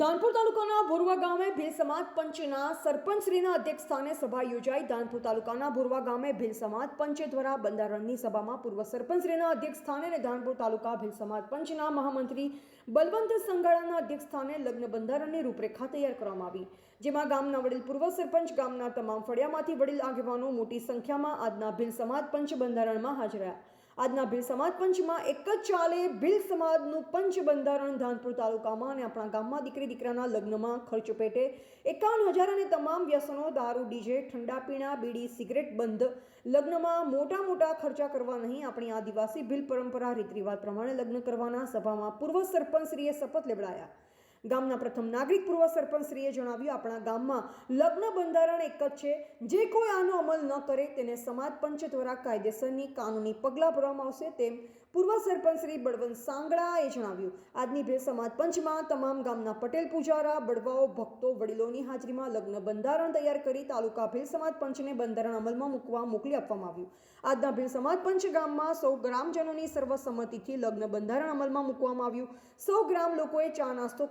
ધાનપુર તાલુકાના ભોરવા ગામે ભીલ સમાજ પંચના સરપંચશ્રીના અધ્યક્ષ સ્થાને સભા યોજાઈ. ધાનપુર તાલુકાના ભોરવા ગામે ભીલ સમાજ પંચ દ્વારા બંધારણની સભામાં પૂર્વ સરપંચશ્રીના અધ્યક્ષસ્થાને અને ધાનપુર તાલુકા ભીલ સમાજ પંચના મહામંત્રી બલવંત સંઘાળાના અધ્યક્ષ સ્થાને લગ્ન બંધારણની રૂપરેખા તૈયાર કરવામાં આવી. જેમાં ગામના વડીલ પૂર્વ સરપંચ, ગામના તમામ ફળિયામાંથી વડીલ આગેવાનો મોટી સંખ્યામાં આજના ભીલ સમાજ પંચ બંધારણમાં હાજર રહ્યા. આજના ભીલ સમાજ પંચમાં એક જ ચાલે, ભીલ સમાજનું પંચ બંધારણ ધાનપુર તાલુકામાં અને આપણા ગામમાં દીકરી દીકરાના લગ્નમાં ખર્ચ પેટે એકાવન હજાર અને તમામ વ્યસનો, દારૂ, ડીજે, ઠંડા પીણા, બીડી, સિગરેટ બંધ. લગ્નમાં મોટા મોટા ખર્ચા કરવા નહીં, આપણી આદિવાસી ભીલ પરંપરા રીત રિવાજ પ્રમાણે લગ્ન કરવાના સભામાં પૂર્વ સરપંચશ્રીએ શપથ લેવડાયા. ગામના પ્રથમ નાગરિક પૂર્વ સરપંચશ્રીએ જણાવ્યું, આપણા ગામમાં લગ્ન બંધારણ એક જ છે. જે કોઈ આનો અમલ ન કરે, તેને સમાજ પંચ દ્વારા કાયદેસરની કાનૂની પગલાં ભરવામાં આવશે. તેમ પૂર્વ સરપંચ શ્રી બળવંત સાંગડાએ જણાવ્યું. આજની ભેળ સમાજ પંચમાં તમામ ગામના પટેલ પૂજારા, બળવાઓ, ભક્તો, વડીલોની હાજરીમાં લગ્ન બંધારણ તૈયાર કરી તાલુકા ભીલ સમાજ પંચને બંધારણ અમલમાં મૂકવા મોકલી આપવામાં આવ્યું. આજના ભીલ સમાજ પંચ ગામમાં સૌ ગ્રામજનોની સર્વસંમતિથી લગ્ન બંધારણ અમલમાં મૂકવામાં આવ્યું. સૌ ગ્રામ લોકોએ ચા નાસ્તો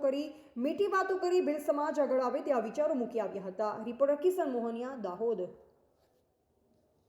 મીઠી વાતો કરી ભીલ સમાજ આગળ આવે તેવા વિચારો મૂકી આવ્યા હતા. રિપોર્ટર કિશન મોહનિયા દાહોદ.